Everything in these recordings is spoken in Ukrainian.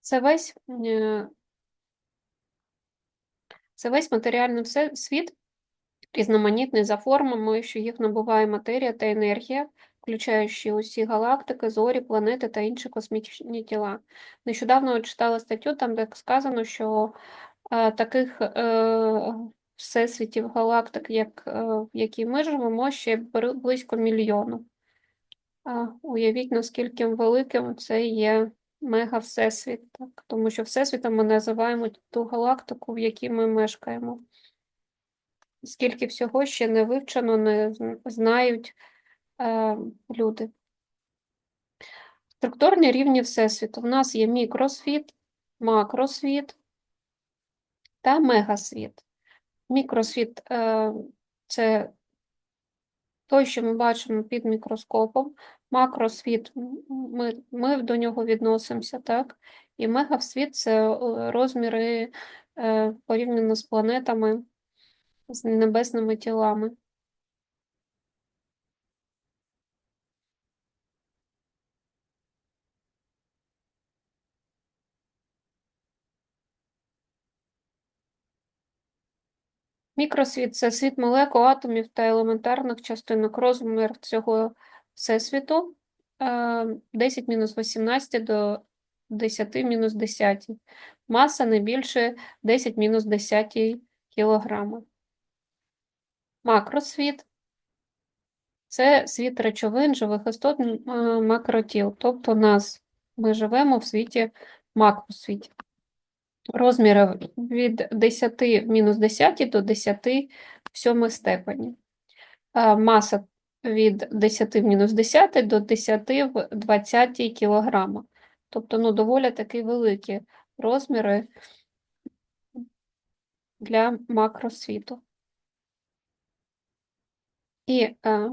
Це весь, е, це весь матеріальний світ, різноманітний за формами, що їх набуває матерія та енергія, включаючи усі галактики, зорі, планети та інші космічні тіла. Нещодавно читала статтю, там де сказано, що е, таких е, всесвітів галактик, як е, в якій ми живемо, ще близько мільйону. Уявіть, наскільки великим це є мега-всесвіт, так? Тому що всесвітом ми називаємо ту галактику, в якій ми мешкаємо. Скільки всього ще не вивчено, не знають е, люди. Структурні рівні Всесвіту. У нас є мікросвіт, макросвіт та мегасвіт. Мікросвіт е, це той, що ми бачимо під мікроскопом, макросвіт, ми, ми до нього відносимося, так? І мегасвіт це е, розміри е, порівняно з планетами, з небесними тілами. Мікросвіт це світ молекул, атомів та елементарних частинок. Розмір цього всесвіту е, 10 мінус 18 до 10 мінус 10. Маса не більше 10 мінус 10 кілограма. Макросвіт це світ речовин, живих істот, е, макротіл. Тобто нас ми живемо в світі макросвіті. Розміри від 10 в мінус 10 до 10 в сьомій степені. Маса від 10 в мінус 10 до 10 в 20 кілограма. Тобто, ну, доволі такі великі розміри для макросвіту. І е,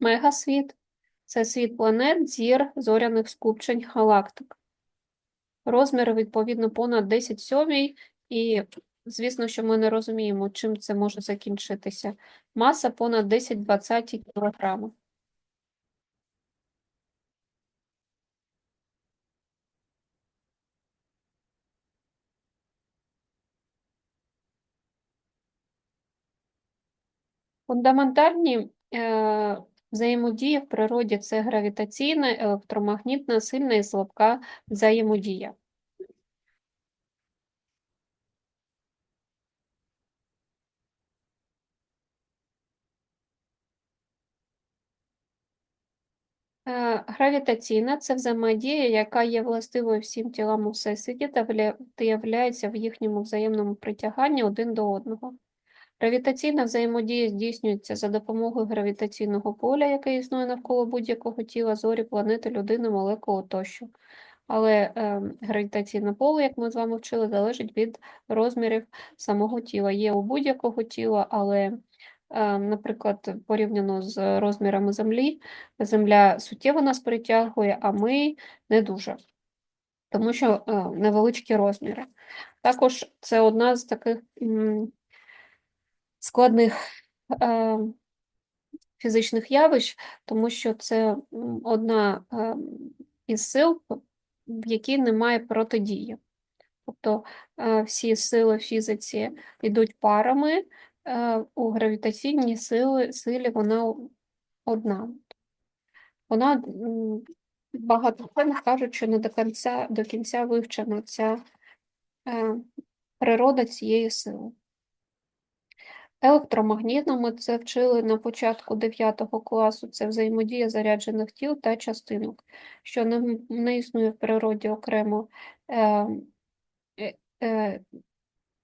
мегасвіт це світ планет, зір, зоряних скупчень, галактик. Розміри, відповідно, понад 10 сьомій, і, звісно, що ми не розуміємо, чим це може закінчитися. Маса понад 10-20 кг. Фундаментальні е, взаємодії в природі це гравітаційна, електромагнітна, сильна і слабка взаємодія. Е, Гравітаційна це взаємодія, яка є властивою всім тілам у всесвіті та являється в їхньому взаємному притяганні один до одного. Гравітаційна взаємодія здійснюється за допомогою гравітаційного поля, яке існує навколо будь-якого тіла, зорі, планети, людини, молекули тощо. Але е, гравітаційне поле, як ми з вами вчили, залежить від розмірів самого тіла. Є у будь-якого тіла, але, е, наприклад, порівняно з розмірами Землі, Земля суттєво нас притягує, а ми не дуже, тому що е, невеличкі розміри. Також це одна з таких складних е, фізичних явищ, тому що це одна е, із сил, в якій немає протидії. Тобто е, всі сили в фізиці йдуть парами, е, у гравітаційній сили, силі вона одна. Вона багато кажуть, що не до кінця, до кінця вивчена ця е, природа цієї сили. Електромагнітно ми це вчили на початку 9 класу. Це взаємодія заряджених тіл та частинок, що не, не існує в природі окремо е, е, е,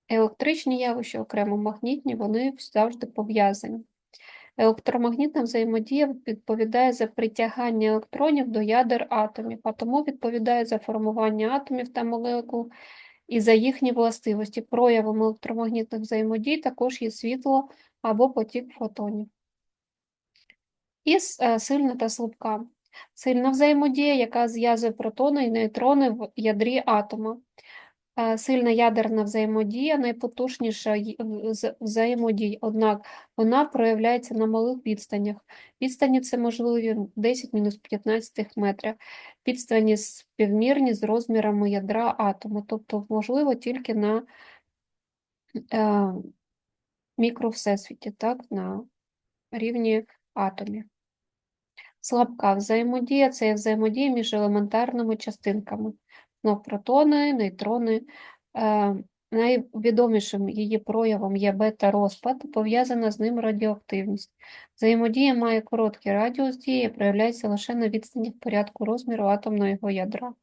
електричні явища, окремо магнітні, вони завжди пов'язані. Електромагнітна взаємодія відповідає за притягання електронів до ядер атомів, а тому відповідає за формування атомів та молекул і за їхні властивості. Проявом електромагнітних взаємодій також є світло або потік фотонів. І е, сильна та слабка. Сильна взаємодія, яка зв'язує протони і нейтрони в ядрі атома. Е, сильна ядерна взаємодія, найпотужніша й- в- з взаємодій, однак вона проявляється на малих відстанях. Відстані це можливі 10-15 метрів. Відстані співмірні з розмірами ядра атому, тобто можливо тільки на е, мікровсесвіті, так, на рівні атомів. Слабка взаємодія це є взаємодія між елементарними частинками. Ну, протони, нейтрони. Е, найвідомішим її проявом є бета-розпад, пов'язана з ним радіоактивність. Взаємодія має короткий радіус дії, проявляється лише на відстані в порядку розміру атомного ядра.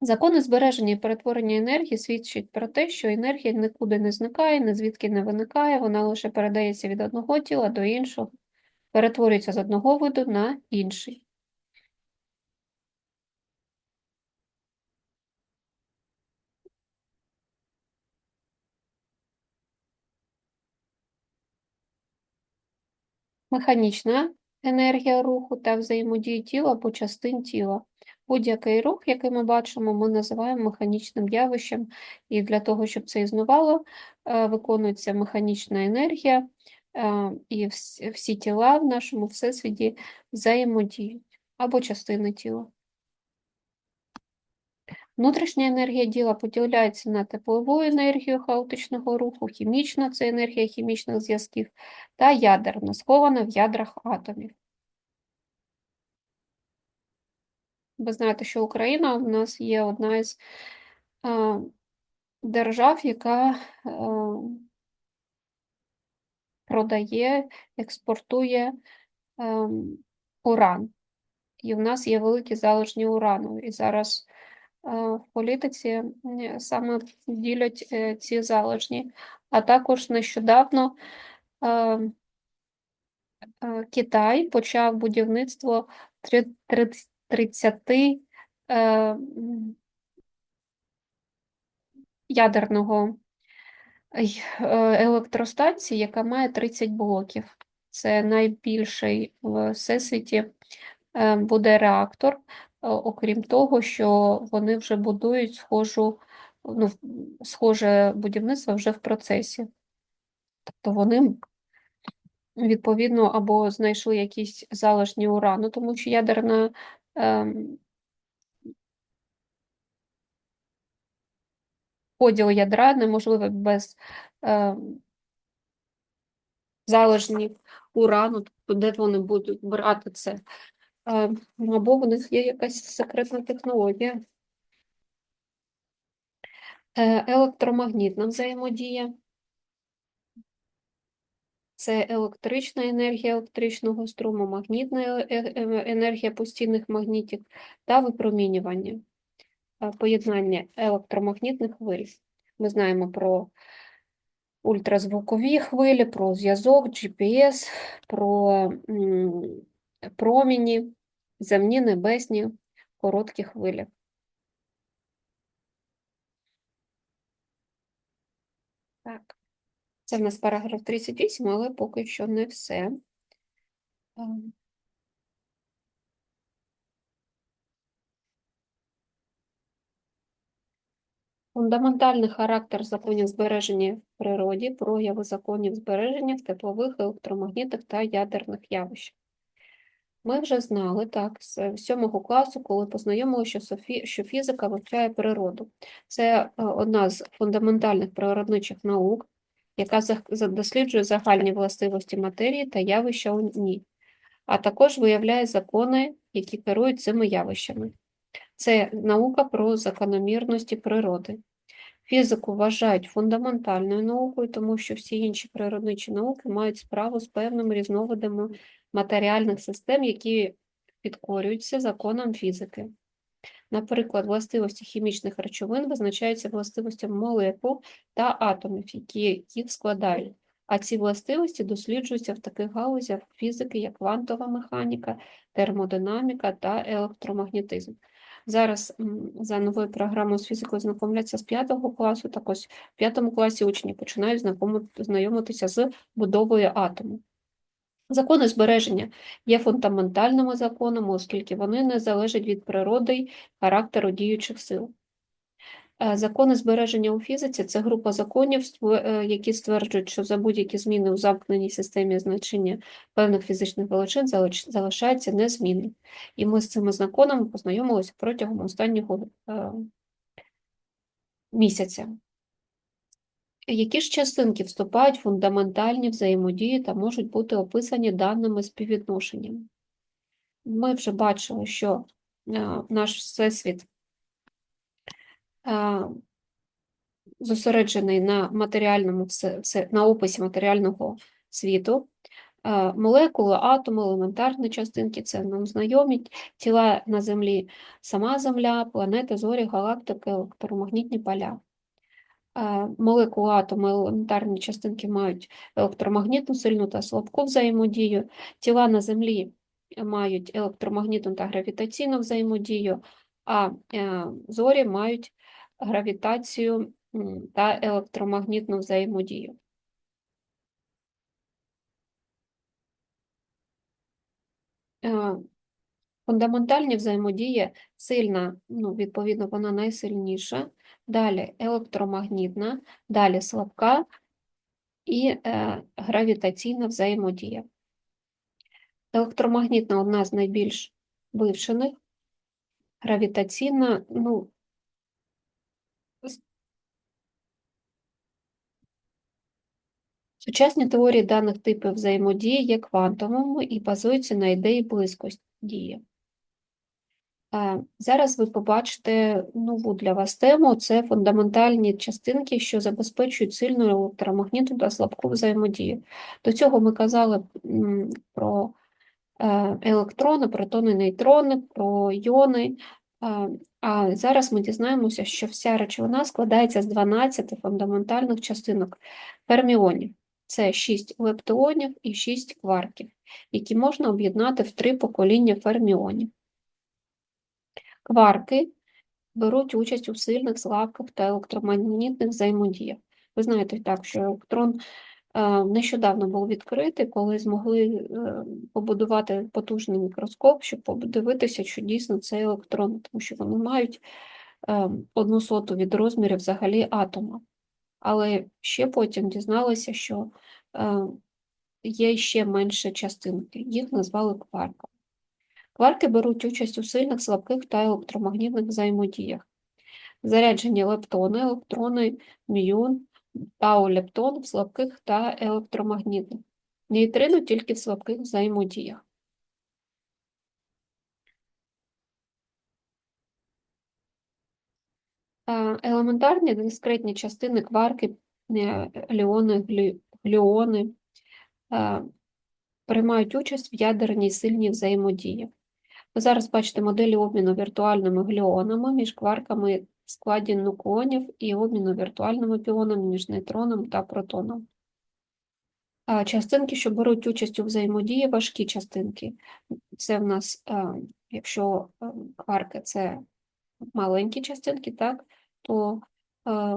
Закони збереження і перетворення енергії свідчать про те, що енергія нікуди не зникає, ні звідки не виникає, вона лише передається від одного тіла до іншого, перетворюється з одного виду на інший. Механічна енергія руху та взаємодії тіла або частин тіла. Будь-який рух, який ми бачимо, ми називаємо механічним явищем, і для того, щоб це існувало, е, виконується механічна енергія, е, і всі тіла в нашому всесвіті взаємодіють або частини тіла. Внутрішня енергія тіла поділяється на теплову енергію хаотичного руху, хімічна це енергія хімічних зв'язків, та ядерна, схована в ядрах атомів. Ви знаєте, що Україна у нас є одна із е, держав, яка е, продає, експортує е, уран. І в нас є великі залежні урану. І зараз в політиці саме ділять ці залежні. А також нещодавно Китай почав будівництво 30 е, ядерного е, електростанції, яка має 30 блоків. Це найбільший в всесвіті е, буде реактор, окрім того, що вони вже будують схожу, ну, схоже будівництво вже в процесі. Тобто вони відповідно або знайшли якісь залежні урану, тому що ядерна ем, поділ ядра неможливий без ем, залежні урану, тобто де вони будуть брати це. Або в них є якась секретна технологія. Е, Електромагнітна взаємодія. Це електрична енергія електричного струму, магнітна е- е- енергія постійних магнітів та випромінювання, поєднання електромагнітних хвиль. Ми знаємо про ультразвукові хвилі, про зв'язок, GPS, про проміні, земні, небесні, короткі хвилі. Так. Це в нас параграф 38, але поки що не все. Ем. Фундаментальний характер законів збереження в природі, прояви законів збереження в теплових, електромагнітних та ядерних явищах. Ми вже знали, так, з сьомого класу, коли познайомилися, що, софі... що фізика вивчає природу. Це е, одна з фундаментальних природничих наук, яка досліджує загальні властивості матерії та явища у ній, а також виявляє закони, які керують цими явищами. Це наука про закономірності природи. Фізику вважають фундаментальною наукою, тому що всі інші природничі науки мають справу з певними різновидами матеріальних систем, які підкорюються законам фізики. Наприклад, властивості хімічних речовин визначаються властивостями молекул та атомів, які їх складають. А ці властивості досліджуються в таких галузях фізики, як квантова механіка, термодинаміка та електромагнетизм. Зараз за новою програмою з фізикою знайомляться з 5 класу, так ось в 5 класі учні починають знайомитися з будовою атому. Закони збереження є фундаментальними законами, оскільки вони не залежать від природи й характеру діючих сил. Е, Закони збереження у фізиці це група законів, е, які стверджують, що за будь-які зміни у замкненій системі значення певних фізичних величин залишаються незмінним. І ми з цими законами познайомилися протягом останнього е, місяця. Які ж частинки вступають в фундаментальні взаємодії та можуть бути описані даними співвідношеннями? Ми вже бачили, що е, наш всесвіт е, зосереджений на матеріальному на описі матеріального світу. Е, Молекули, атоми, елементарні частинки це нам знайомі, тіла на Землі, сама Земля, планети, зорі, галактики, електромагнітні поля. Молекули, атоми, елементарні частинки мають електромагнітну сильну та слабку взаємодію. Тіла на Землі мають електромагнітну та гравітаційну взаємодію, а е, зорі мають гравітацію та електромагнітну взаємодію. Фундаментальні взаємодія сильна, ну, відповідно, вона найсильніша, далі електромагнітна, далі слабка і е, гравітаційна взаємодія. Електромагнітна одна з найбільш вивчених, гравітаційна, ну, сучасні теорії даних типів взаємодії є квантовими і базуються на ідеї близькості дії. Е, Зараз ви побачите нову для вас тему це фундаментальні частинки, що забезпечують сильну електромагнітну та слабку взаємодію. До цього ми казали про е, електрони, протони, нейтрони, про іони. Е, А зараз ми дізнаємося, що вся речовина складається з 12 фундаментальних частинок ферміонів. Це 6 лептеонів і 6 кварків, які можна об'єднати в три покоління ферміонів. Кварки беруть участь у сильних, слабких та електромагнітних взаємодіях. Ви знаєте так, що електрон е, нещодавно був відкритий, коли змогли е, побудувати потужний мікроскоп, щоб подивитися, що дійсно це електрон, тому що вони мають е, одну соту від розмірів взагалі атома. Але ще потім дізналися, що є ще менше частинки, їх назвали кварками. Кварки беруть участь у сильних, слабких та електромагнітних взаємодіях. Заряджені лептони, електрони, міон, тау-лептон в слабких та електромагнітних. Нейтрино тільки в слабких взаємодіях. Елементарні дискретні частини кварки, е, ліони, глю- е, приймають участь в ядерній сильній взаємодії. Ви зараз бачите моделі обміну віртуальними глюонами між кварками в складі нуклонів і обміну віртуальними піонами між нейтроном та протоном. Частинки, що беруть участь у взаємодії, важкі частинки. Це в нас, е, якщо е, кварки це маленькі частинки, так, то е,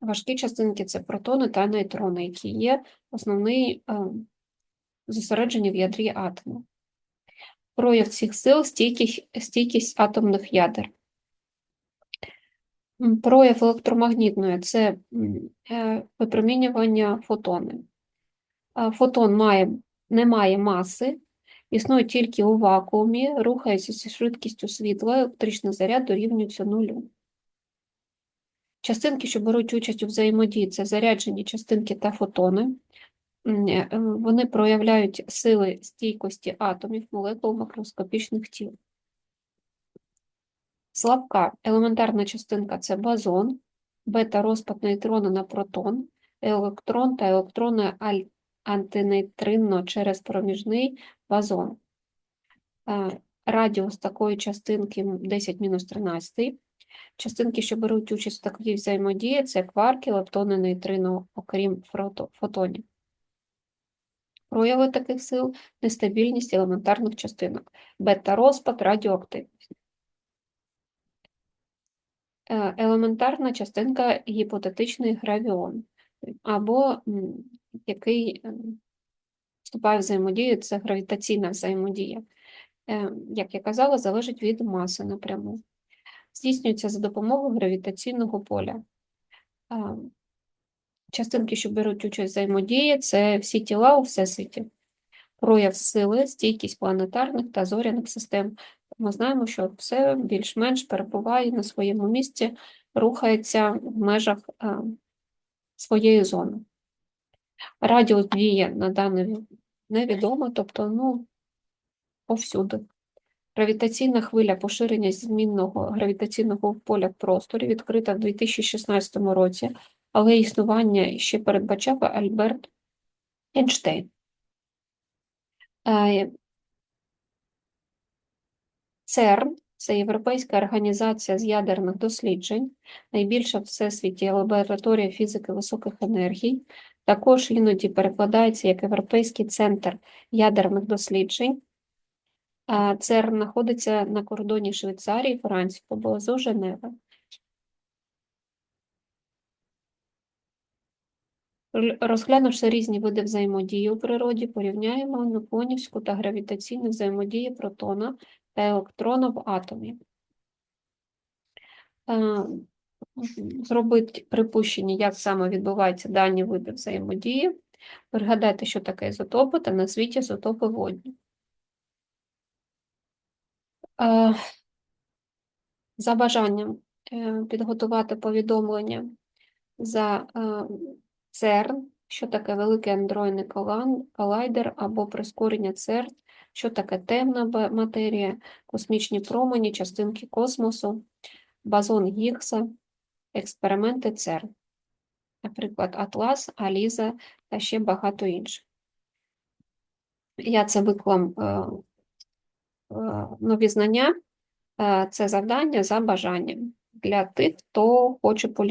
важкі частинки це протони та нейтрони, які є основний е, зосереджені в ядрі атому. Прояв цих сил стійкість, атомних ядер. Прояв електромагнітної це е, випромінювання фотони. Фотон має, не має маси, існує тільки у вакуумі, рухається зі швидкістю світла, електричний заряд дорівнюється нулю. Частинки, що беруть участь у взаємодії, це заряджені частинки та фотони. Е, Вони проявляють сили стійкості атомів, молекул макроскопічних тіл. Слабка елементарна частинка це бозон, бета-розпад нейтрона на протон, електрон та електрони антинейтринно через проміжний бозон. Е, Радіус такої частинки 10-13. Частинки, що беруть участь в такій взаємодії, це кварки, лептони, нейтрино, окрім фотонів. Прояви таких сил – нестабільність елементарних частинок, бета-розпад, радіоактивність. Е, Елементарна частинка гіпотетичний гравіон, або який ем, вступає в взаємодію, це гравітаційна взаємодія. Е, Як я казала, залежить від маси напряму. Здійснюється за допомогою гравітаційного поля. Частинки, що беруть участь взаємодії, це всі тіла у всесвіті, прояв сили, стійкість планетарних та зоряних систем. Ми знаємо, що все більш-менш перебуває на своєму місці, рухається в межах а, своєї зони. Радіус дії на даний невідомо, тобто, ну, повсюди. Гравітаційна хвиля поширення змінного гравітаційного поля в просторі відкрита в 2016 році, але існування ще передбачав Альберт Ейнштейн. Е, ЦЕРН – це Європейська організація з ядерних досліджень, найбільша в всесвіті лабораторія фізики високих енергій. Також іноді перекладається як Європейський центр ядерних досліджень. ЦЕРН знаходиться на кордоні Швейцарії Франції поблизу Женеви. Розглянувши різні види взаємодії у природі, порівняємо ньютонівську та гравітаційну взаємодії протона та електрона в атомі. Е, Зробить припущення, як саме відбуваються дані види взаємодії. Пригадайте, що таке ізотопи, та назвіть ізотопи водні. Е, За бажанням е, підготувати повідомлення за ЦЕРН, що таке великий андроїдний колайдер або прискорення ЦЕРН, що таке темна матерія, космічні промені, частинки космосу, базон Гіггса, експерименти ЦЕРН, наприклад, Атлас, Аліза та ще багато інших. Я це виклам е, е, нові знання. Е, Це завдання за бажанням для тих, хто хоче полі.